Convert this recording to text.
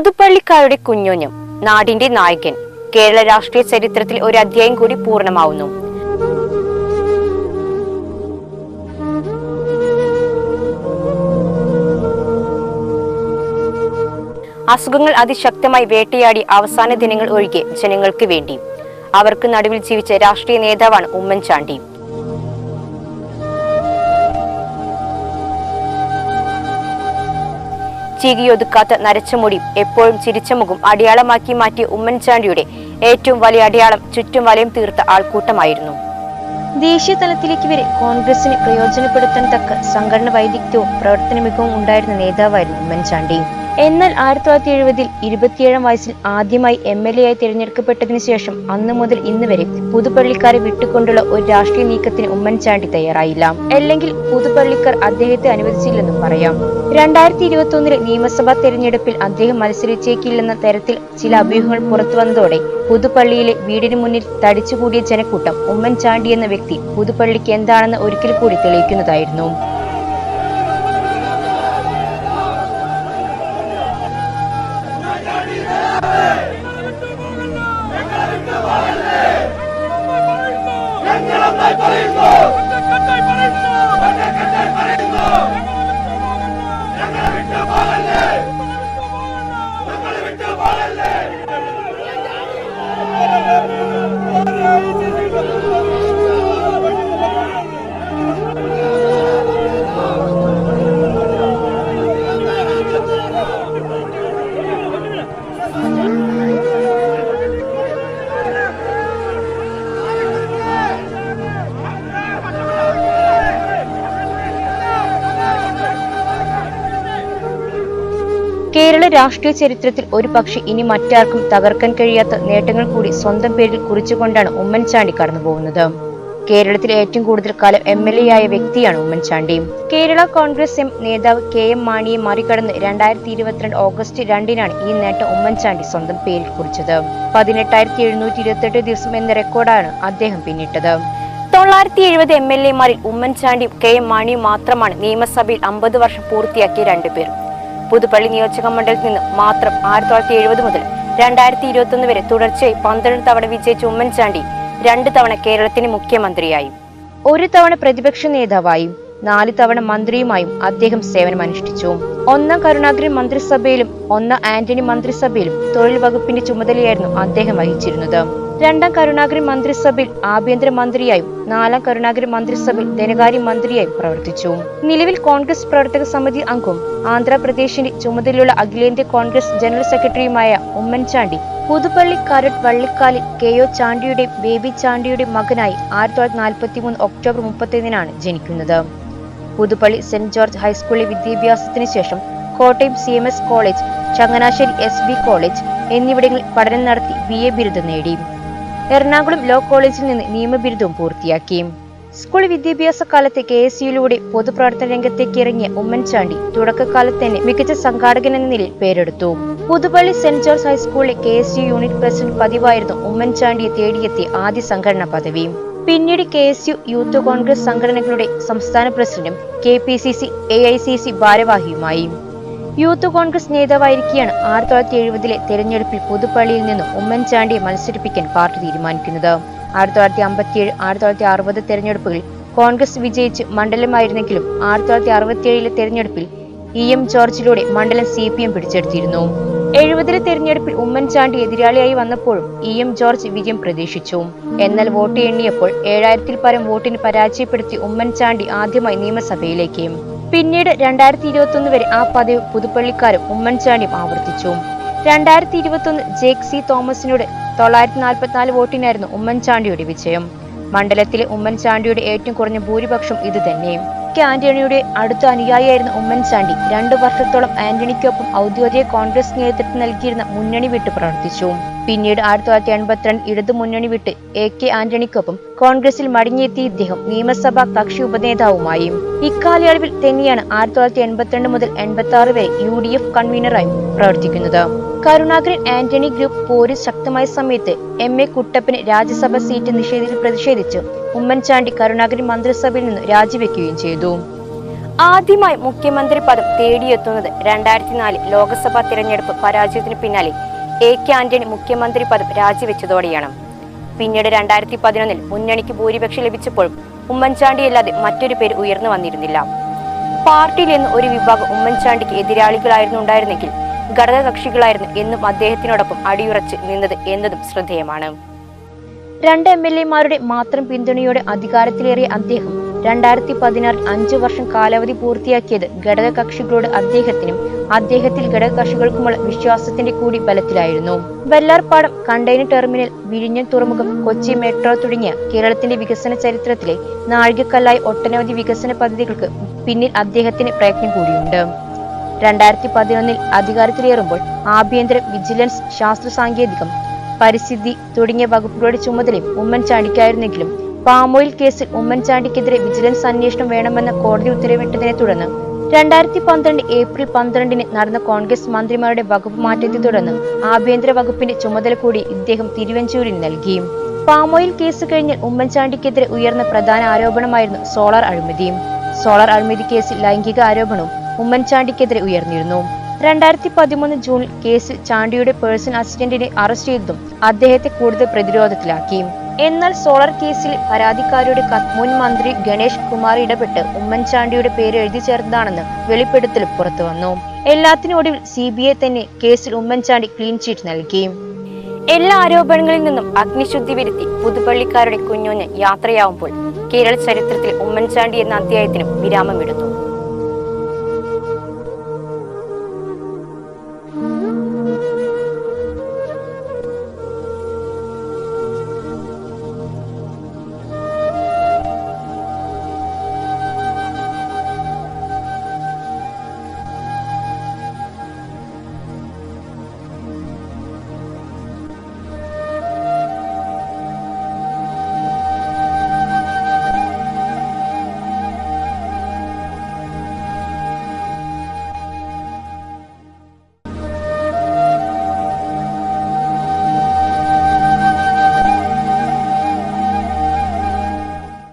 പുതുപ്പള്ളിക്കാരുടെ കുഞ്ഞുഞ്ഞും. നാടിന്റെ നായകൻ. കേരള രാഷ്ട്രീയ ചരിത്രത്തിൽ ഒരു അധ്യായം കൂടി പൂർണമാവുന്നു. അസുഖങ്ങൾ അതിശക്തമായി വേട്ടയാടി അവസാന ദിനങ്ങൾ ഒഴികെ ജനങ്ങൾക്ക് വേണ്ടി. അവർക്ക് നടുവിൽ ജീവിച്ച രാഷ്ട്രീയ നേതാവാണ് ഉമ്മൻചാണ്ടി. ചിരിയൊതുക്കാത്ത നരച്ച മുടിയും എപ്പോഴും ചിരിച്ച മുഖം അടയാളമാക്കി മാറ്റിയ ഉമ്മൻചാണ്ടിയുടെ ഏറ്റവും വലിയ അടയാളം ചുറ്റും വലയം തീർത്ത ആൾക്കൂട്ടമായിരുന്നു. ദേശീയ തലത്തിലേക്ക് വരെ കോൺഗ്രസിന് പ്രയോജനപ്പെടുത്താൻ തക്ക സംഘടന വൈദഗ്ധ്യവും പ്രവർത്തന മികവും ഉണ്ടായിരുന്ന നേതാവായിരുന്നു ഉമ്മൻചാണ്ടി. എന്നാൽ ആയിരത്തി തൊള്ളായിരത്തി എഴുപതിൽ ഇരുപത്തിയേഴാം വയസ്സിൽ ആദ്യമായി എം എൽ എ ആയി തിരഞ്ഞെടുക്കപ്പെട്ടതിനു ശേഷം അന്നു മുതൽ ഇന്ന് വരെ പുതുപ്പള്ളിക്കാരെ വിട്ടുകൊണ്ടുള്ള ഒരു രാഷ്ട്രീയ നീക്കത്തിന് ഉമ്മൻചാണ്ടി തയ്യാറായില്ല. അല്ലെങ്കിൽ പുതുപ്പള്ളിക്കാർ അദ്ദേഹത്തെ അനുവദിച്ചില്ലെന്നും പറയാം. രണ്ടായിരത്തി ഇരുപത്തി ഒന്നിലെ നിയമസഭാ തെരഞ്ഞെടുപ്പിൽ അദ്ദേഹം മത്സരിച്ചേക്കില്ലെന്ന തരത്തിൽ ചില അഭ്യൂഹങ്ങൾ പുറത്തുവന്നതോടെ പുതുപ്പള്ളിയിലെ വീടിന് മുന്നിൽ തടിച്ചുകൂടിയ ജനക്കൂട്ടം ഉമ്മൻചാണ്ടി എന്ന വ്യക്തി പുതുപ്പള്ളിക്ക് എന്താണെന്ന് ഒരിക്കൽ കൂടി തെളിയിക്കുന്നതായിരുന്നു. കേരള രാഷ്ട്രീയ ചരിത്രത്തിൽ ഒരു പക്ഷെ ഇനി മറ്റാർക്കും തകർക്കാൻ കഴിയാത്ത നേട്ടങ്ങൾ കൂടി സ്വന്തം പേരിൽ കുറിച്ചുകൊണ്ടാണ് ഉമ്മൻചാണ്ടി കടന്നുപോകുന്നത് കേരളത്തിലെ ഏറ്റവും കൂടുതൽ കാലം എം എൽ എ ആയ വ്യക്തിയാണ് ഉമ്മൻചാണ്ടി. കേരള കോൺഗ്രസ് എം നേതാവ് കെ എം മാണിയെ മറികടന്ന് രണ്ടായിരത്തി ഇരുപത്തിരണ്ട് ഓഗസ്റ്റ് രണ്ടിനാണ് ഈ നേട്ടം ഉമ്മൻചാണ്ടി സ്വന്തം പേരിൽ കുറിച്ചത്. പതിനെട്ടായിരത്തി എഴുന്നൂറ്റി ഇരുപത്തെട്ട് ദിവസം എന്ന റെക്കോർഡാണ് അദ്ദേഹം പിന്നിട്ടത്. തൊള്ളായിരത്തി എഴുപത് എം എൽ എമാരിൽ ഉമ്മൻചാണ്ടിയും കെ എം മാണിയും മാത്രമാണ് നിയമസഭയിൽ അമ്പത് വർഷം പൂർത്തിയാക്കിയ രണ്ടുപേർ പുതുപ്പള്ളി നിയോജക മണ്ഡലത്തിൽ നിന്ന് മാത്രം ആയിരത്തി തൊള്ളായിരത്തി എഴുപത് മുതൽ രണ്ടായിരത്തി ഇരുപത്തി വരെ തുടർച്ചയായി പന്ത്രണ്ട് തവണ വിജയിച്ച ഉമ്മൻചാണ്ടി രണ്ട് തവണ കേരളത്തിന് മുഖ്യമന്ത്രിയായി. ഒരു തവണ പ്രതിപക്ഷ നേതാവായും നാല് തവണ മന്ത്രിയുമായും അദ്ദേഹം സേവനമനുഷ്ഠിച്ചു. ഒന്നാം കരുണാകരൻ മന്ത്രിസഭയിലും ഒന്നാം ആന്റണി മന്ത്രിസഭയിലും തൊഴിൽ വകുപ്പിന്റെ ചുമതലയായിരുന്നു അദ്ദേഹം വഹിച്ചിരുന്നത്. രണ്ടാം കരുണാകരൻ മന്ത്രിസഭയിൽ ആഭ്യന്തര മന്ത്രിയായും നാലാം കരുണാകരൻ മന്ത്രിസഭയിൽ ധനകാര്യ മന്ത്രിയായും പ്രവർത്തിച്ചു. നിലവിൽ കോൺഗ്രസ് പ്രവർത്തക സമിതി അംഗവും ആന്ധ്രാപ്രദേശിന്റെ ചുമതലയുള്ള അഖിലേന്ത്യാ കോൺഗ്രസ് ജനറൽ സെക്രട്ടറിയുമായ ഉമ്മൻചാണ്ടി പുതുപ്പള്ളി കരട് വള്ളിക്കാലിൽ കെ ഒ ചാണ്ടിയുടെ ബേബി ചാണ്ടിയുടെ മകനായി ആയിരത്തി തൊള്ളായിരത്തി നാൽപ്പത്തി മൂന്ന് ഒക്ടോബർ മുപ്പത്തിയൊന്നിനാണ് ജനിക്കുന്നത്. പുതുപ്പള്ളി സെന്റ് ജോർജ് ഹൈസ്കൂളിലെ വിദ്യാഭ്യാസത്തിന് ശേഷം Kottayam C M S college Changanassery S B college എന്നിവിടങ്ങളിൽ പഠനം നടത്തി ബി എ ബിരുദം നേടി. എറണാകുളം ലോ കോളേജിൽ നിന്ന് നിയമബിരുദവും പൂർത്തിയാക്കി. സ്കൂൾ വിദ്യാഭ്യാസ കാലത്ത് കെ എസ് യുയിലൂടെ പൊതുപ്രവർത്തന രംഗത്തേക്ക് ഇറങ്ങിയ ഉമ്മൻചാണ്ടി തുടക്കകാലത്ത് തന്നെ മികച്ച സംഘാടകൻ എന്ന നിലയിൽ പേരെടുത്തു. പുതുപള്ളി സെന്റ് ജോർജ് ഹൈസ്കൂളിലെ K S U unit president പതിവായിരുന്നു ഉമ്മൻചാണ്ടിയെ തേടിയെത്തിയ ആദ്യ സംഘടനാ പദവി. പിന്നീട് K S U youth Congress സംഘടനകളുടെ സംസ്ഥാന പ്രസിഡന്റും K P C C A I C C ഭാരവാഹിയുമായി. Youth Congress നേതാവായിരിക്കെയാണ് ആയിരത്തി തൊള്ളായിരത്തി എഴുപതിലെ തെരഞ്ഞെടുപ്പിൽ പുതുപ്പള്ളിയിൽ നിന്നും ഉമ്മൻചാണ്ടിയെ മത്സരിപ്പിക്കാൻ പാർട്ടി തീരുമാനിക്കുന്നത്. ആയിരത്തി തൊള്ളായിരത്തി അമ്പത്തിയേഴ് ആയിരത്തി തൊള്ളായിരത്തി അറുപത് തെരഞ്ഞെടുപ്പുകളിൽ കോൺഗ്രസ് വിജയിച്ച് മണ്ഡലമായിരുന്നെങ്കിലും ആയിരത്തി തൊള്ളായിരത്തി അറുപത്തിയേഴിലെ തെരഞ്ഞെടുപ്പിൽ ഇ എം ജോർജിലൂടെ മണ്ഡലം സി പി എം പിടിച്ചെടുത്തിരുന്നു. എഴുപതിലെ തെരഞ്ഞെടുപ്പിൽ ഉമ്മൻചാണ്ടി എതിരാളിയായി വന്നപ്പോഴും ഇ എം ജോർജ് വിജയം പ്രതീക്ഷിച്ചു. എന്നാൽ വോട്ട് എണ്ണിയപ്പോൾ ഏഴായിരത്തിൽ പരം വോട്ടിന് പരാജയപ്പെടുത്തി ഉമ്മൻചാണ്ടി ആദ്യമായി നിയമസഭയിലേക്ക്. പിന്നീട് രണ്ടായിരത്തി ഇരുപത്തി ഒന്ന് വരെ ആ പദവി പുതുപ്പള്ളിക്കാരും ഉമ്മൻചാണ്ടിയും ആവർത്തിച്ചു. രണ്ടായിരത്തി ഇരുപത്തി ഒന്ന് ജേക്ക് സി തോമസിനോട് തൊള്ളായിരത്തി നാൽപ്പത്തിനാല് വോട്ടിനായിരുന്നു ഉമ്മൻചാണ്ടിയുടെ വിജയം. മണ്ഡലത്തിലെ ഉമ്മൻചാണ്ടിയുടെ ഏറ്റവും കുറഞ്ഞ ഭൂരിപക്ഷം ഇത് തന്നെ കെ ആന്റണിയുടെ അടുത്ത അനുയായിയായിരുന്ന ഉമ്മൻചാണ്ടി രണ്ടു വർഷത്തോളം ആന്റണിക്കൊപ്പം ഔദ്യോഗിക കോൺഗ്രസ് നേതൃത്വം നൽകിയിരുന്ന മുന്നണി വിട്ട് പ്രവർത്തിച്ചു. പിന്നീട് ആയിരത്തി തൊള്ളായിരത്തി എൺപത്തിരണ്ട് ഇടതു മുന്നണി വിട്ട് എ കെ ആന്റണിക്കൊപ്പം കോൺഗ്രസിൽ മടങ്ങിയെത്തിയ ഇദ്ദേഹം നിയമസഭാ കക്ഷി ഉപനേതാവുമായി. ഇക്കാലയളവിൽ തന്നെയാണ് ആയിരത്തി തൊള്ളായിരത്തി എൺപത്തിരണ്ട് മുതൽ എൺപത്തി ആറ് വരെ യു ഡി എഫ് കൺവീനറായും പ്രവർത്തിക്കുന്നത്. കരുണാകരൻ ആന്റണി ഗ്രൂപ്പ് പോലീസ് ശക്തമായ സമയത്ത് എം എ കുട്ടപ്പന് രാജ്യസഭ സീറ്റ് നിഷേധത്തിൽ പ്രതിഷേധിച്ച് ഉമ്മൻചാണ്ടി കരുണാകരൻ മന്ത്രിസഭയിൽ നിന്ന് രാജിവെക്കുകയും ചെയ്തു. ആദ്യമായി മുഖ്യമന്ത്രി പദം തേടിയെത്തുന്നത് രണ്ടായിരത്തി നാലിൽ ലോക്സഭാ തിരഞ്ഞെടുപ്പ് പരാജയത്തിന് പിന്നാലെ എ കെ ആന്റണി മുഖ്യമന്ത്രി പദം രാജിവെച്ചതോടെയാണ്. പിന്നീട് രണ്ടായിരത്തി പതിനൊന്നിൽ മുന്നണിക്ക് ഭൂരിപക്ഷം ലഭിച്ചപ്പോൾ ഉമ്മൻചാണ്ടി അല്ലാതെ മറ്റൊരു പേര് ഉയർന്നു വന്നിരുന്നില്ല. പാർട്ടിയിൽ നിന്ന് ഒരു വിഭാഗം ഉമ്മൻചാണ്ടിക്ക് എതിരാളികളായിരുന്നു ഉണ്ടായിരുന്നെങ്കിൽ ഘടകകക്ഷികളായിരുന്നു എന്നും അദ്ദേഹത്തിനോടൊപ്പം അടിയുറച്ച് നിന്നത് എന്നതും ശ്രദ്ധേയമാണ്. രണ്ട് എം എൽ എമാരുടെ മാത്രം പിന്തുണയോടെ അധികാരത്തിലേറിയ അദ്ദേഹം രണ്ടായിരത്തി പതിനാറിൽ അഞ്ചു വർഷം കാലാവധി പൂർത്തിയാക്കിയത് ഘടകകക്ഷികളോട് അദ്ദേഹത്തിനും അദ്ദേഹത്തിൽ ഘടകകക്ഷികൾക്കുമുള്ള വിശ്വാസത്തിന്റെ കൂടി ബലത്തിലായിരുന്നു. വെള്ളാർപ്പാടം കണ്ടെയ്നർ ടെർമിനൽ വിഴിഞ്ഞം തുറമുഖം കൊച്ചി മെട്രോ തുടങ്ങിയ കേരളത്തിന്റെ വികസന ചരിത്രത്തിലെ നാഴികക്കല്ലായി ഒട്ടനവധി വികസന പദ്ധതികൾക്ക് പിന്നിൽ അദ്ദേഹത്തിന് പ്രയത്നം കൂടിയുണ്ട്. രണ്ടായിരത്തി പതിനൊന്നിൽ അധികാരത്തിലേറുമ്പോൾ ആഭ്യന്തര വിജിലൻസ് ശാസ്ത്ര സാങ്കേതികം പരിസ്ഥിതി തുടങ്ങിയ വകുപ്പുകളുടെ ചുമതലയും ഉമ്മൻചാണ്ടിക്കായിരുന്നെങ്കിലും പാമോയിൽ കേസിൽ ഉമ്മൻചാണ്ടിക്കെതിരെ വിജിലൻസ് അന്വേഷണം വേണമെന്ന കോടതി ഉത്തരവിട്ടതിനെ തുടർന്ന് രണ്ടായിരത്തി പന്ത്രണ്ട് ഏപ്രിൽ പന്ത്രണ്ടിന് നടന്ന കോൺഗ്രസ് മന്ത്രിമാരുടെ വകുപ്പ് മാറ്റത്തെ തുടർന്ന് ആഭ്യന്തര വകുപ്പിന്റെ ചുമതല കൂടി ഇദ്ദേഹം തിരുവഞ്ചൂരിന് നൽകി. പാമോയിൽ കേസ് കഴിഞ്ഞാൽ ഉമ്മൻചാണ്ടിക്കെതിരെ ഉയർന്ന പ്രധാന ആരോപണമായിരുന്നു സോളാർ അഴിമതിയും സോളാർ അഴിമതി കേസിൽ ലൈംഗിക ആരോപണവും ഉമ്മൻചാണ്ടിക്കെതിരെ ഉയർന്നിരുന്നു. രണ്ടായിരത്തി പതിമൂന്ന് ജൂണിൽ കേസിൽ ചാണ്ടിയുടെ പേഴ്സണൽ അസിസ്റ്റന്റിനെ അറസ്റ്റ് ചെയ്തതും അദ്ദേഹത്തെ കൂടുതൽ പ്രതിരോധത്തിലാക്കി. എന്നാൽ സോളാർ കേസിൽ പരാതിക്കാരുടെ കത്ത് മുൻ മന്ത്രി ഗണേഷ് കുമാർ ഇടപെട്ട് ഉമ്മൻചാണ്ടിയുടെ പേര് എഴുതി ചേർത്തതാണെന്ന് വെളിപ്പെടുത്തൽ പുറത്തു വന്നു. എല്ലാത്തിനും സി ബി ഐ തന്നെ കേസിൽ ഉമ്മൻചാണ്ടി ക്ലീൻ ചീറ്റ് നൽകി. എല്ലാ ആരോപണങ്ങളിൽ നിന്നും അഗ്നിശുദ്ധി വരുത്തി പുതുപള്ളിക്കാരുടെ കുഞ്ഞുഞ്ഞ് യാത്രയാവുമ്പോൾ കേരള ചരിത്രത്തിൽ ഉമ്മൻചാണ്ടി എന്ന അധ്യായത്തിനും വിരാമമിടുന്നു